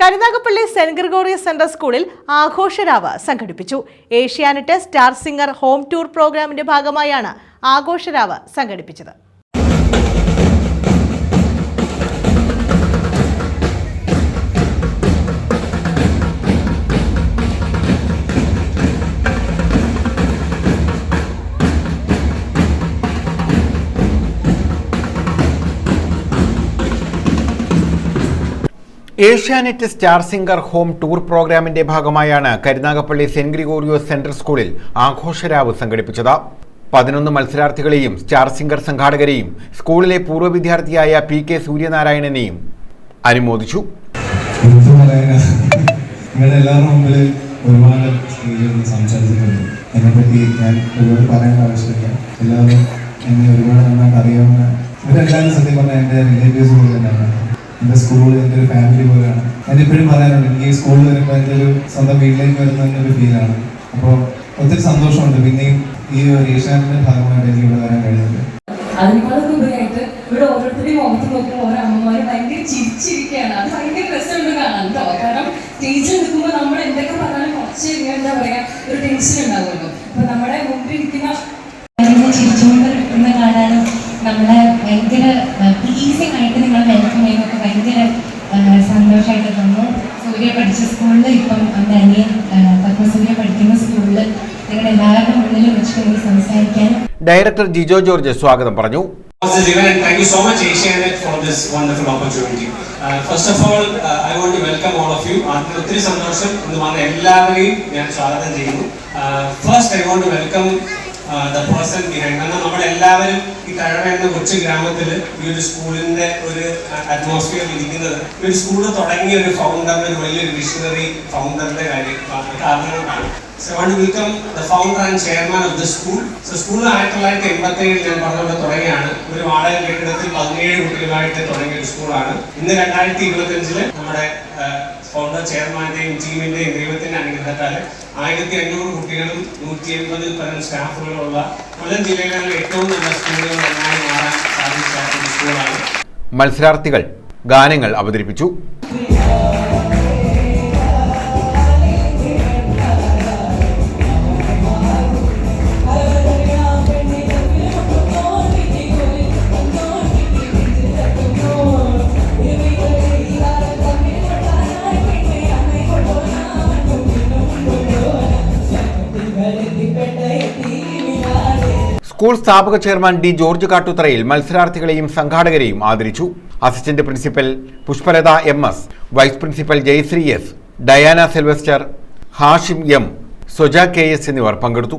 Karunagappally saint Gregorios centre സ്കൂളിൽ ആഘോഷരാവ് സംഘടിപ്പിച്ചു. Asianet star singer home tour പ്രോഗ്രാമിന്റെ ഭാഗമായാണ് ആഘോഷരാവ് സംഘടിപ്പിച്ചത്. Asianet star singer home tour പ്രോഗ്രാമിന്റെ ഭാഗമായാണ് കരുനാഗപ്പള്ളി സെന്റ് ഗ്രിഗോറിയോസ് സെന്റർ സ്കൂളിൽ ആഘോഷരാവ് സംഘടിപ്പിച്ചത്. പതിനൊന്ന് മത്സരാർത്ഥികളെയും സ്റ്റാർ സിംഗർ സംഘാടകരെയും സ്കൂളിലെ പൂർവ വിദ്യാർത്ഥിയായ പി കെ സൂര്യനാരായണനെയും അനുമോദിച്ചു. ഒരുപാട് സ്റ്റേജിൽ സംസാരിച്ചിട്ടുണ്ട്. എന്നെപ്പറ്റി ഞാൻ ഒരുപാട് പറയേണ്ട ആവശ്യമില്ല. എല്ലാവരും എന്നെ ഒരുപാട് നന്നായിട്ട് അറിയാവുന്ന ഇവരെല്ലാവരും സത്യം പറഞ്ഞാൽ എന്റെ റിലേറ്റീവ്സ് പോലെ തന്നെയാണ്. എന്റെ സ്കൂൾ എന്റെ ഒരു ഫാമിലി പോലെയാണ്. ഞാൻ എപ്പോഴും പറയാറുണ്ട് എനിക്ക് ഈ സ്കൂളിൽ വരുമ്പോൾ എന്റെ ഒരു സ്വന്തം വീട്ടിലേക്ക് വരുന്ന ഒരു ഫീലാണ് അപ്പോൾ ഒത്തിരി സന്തോഷമുണ്ട്. പിന്നെയും ഈ ഒരു ഏഷ്യാനിന്റെ ഭാഗമായിട്ട് എനിക്ക് ഇവിടെ വരാൻ കഴിയുന്നത് അതിനേക്കാളൊക്കെ ഉപരിയായിട്ട് ഇവിടെ ഓരോരുത്തരുടെയും മുഖത്ത് നോക്കുമ്പോൾ ഓരോ അമ്മമാര് ഭയങ്കര ചിരിച്ചിരിക്കുകയാണ്. അത് ഭയങ്കര രസമുണ്ട് കാണാൻ കേട്ടോ കാരണം സ്റ്റേജിൽ നിൽക്കുമ്പോൾ നമ്മൾ എന്തൊക്കെ പറഞ്ഞാലും കുറച്ച് എന്താ പറയാ ഒരു ടെൻഷൻ ഉണ്ടാവുമല്ലോ. അപ്പൊ നമ്മുടെ മുമ്പിൽ ഇരിക്കുന്ന ചിരിച്ചുകൊണ്ട് നിൽക്കുന്ന കാണാനും നമ്മളെ ഭയങ്കര പ്ലീസിങ് ആയിട്ട് നിങ്ങൾ വെൽക്കം ചെയ്യുന്നൊക്കെ ഭയങ്കര സന്തോഷമായിട്ട് തോന്നുന്നു സൂര്യ പഠിച്ച സ്കൂളിൽ ഇപ്പം എന്റെ അനിയൻ പത്മസൂര്യ പഠിക്കുന്ന സ്കൂളിൽ നിങ്ങൾ എല്ലാവരുടെ മുന്നിൽ വെച്ച് എനിക്ക് സംസാരിക്കാൻ. ഡയറക്ടർ ജിജോ ജോർജ് സ്വാഗതം പറഞ്ഞു. Thank you so much Asianet for this wonderful opportunity. Uh, first of all, uh, I want to welcome all of you. ആദ്യം ഒത്തിരി സന്തോഷം. ഇന്ന് വന്ന എല്ലാവരെയും ഞാൻ സ്വാഗതം ചെയ്യുന്നു. First I want to welcome the person behind കാരണം നമ്മളെല്ലാവരും ഈ കഴവ എന്ന കൊച്ചു ഗ്രാമത്തിൽ ഈ ഒരു സ്കൂളിന്റെ ഒരു അറ്റ്മോസ്ഫിയർ ഇരിക്കുന്നത്. ഒരു സ്കൂൾ തുടങ്ങിയ ഒരു ഫൗണ്ടറിന്റെ ഒരു വലിയൊരു വിഷണറി ഫൗണ്ടറിന്റെ കാര്യം കാരണങ്ങളാണ് Want to welcome the founder and chairman of the school. So school ആയിരത്തി തൊള്ളായിരത്തി എൺപത്തി ഏഴിൽ ഞാൻ പറഞ്ഞുകൊണ്ട് തുടങ്ങിയാണ് ഒരു വാടക കെട്ടിടത്തിൽ പതിനേഴ് കുട്ടികളായിട്ട് തുടങ്ങിയ ഒരു സ്കൂളാണ്. ഇന്ന് രണ്ടായിരത്തി ഇരുപത്തഞ്ചിൽ നമ്മുടെ ഫൗണ്ടർ ചെയർമാന്റെയും ടീമിന്റെയും ദൈവത്തിന്റെ അനുഗ്രഹത്താൽ ആയിരത്തി അഞ്ഞൂറ് കുട്ടികളും നൂറ്റി എൺപതിൽ പരം സ്റ്റാഫുകളുള്ള കൊല്ലം ജില്ലയിലെ ഏറ്റവും നല്ല സ്കൂളുകൾ ഒന്നായി മാറാൻ സാധിച്ച ഒരു സ്കൂളാണ്. മത്സരാർത്ഥികൾ ഗാനങ്ങൾ അവതരിപ്പിച്ചു. സ്കൂൾ സ്ഥാപക ചെയർമാൻ ഡി ജോർജ് കാട്ടുത്തറയിൽ മത്സരാർത്ഥികളെയും സംഘാടകരെയും ആദരിച്ചു. Assistant principal Pushpalatha M S vice principal Jayasree S Diana Selvester Hashim M Soja K S എന്നിവർ പങ്കെടുത്തു.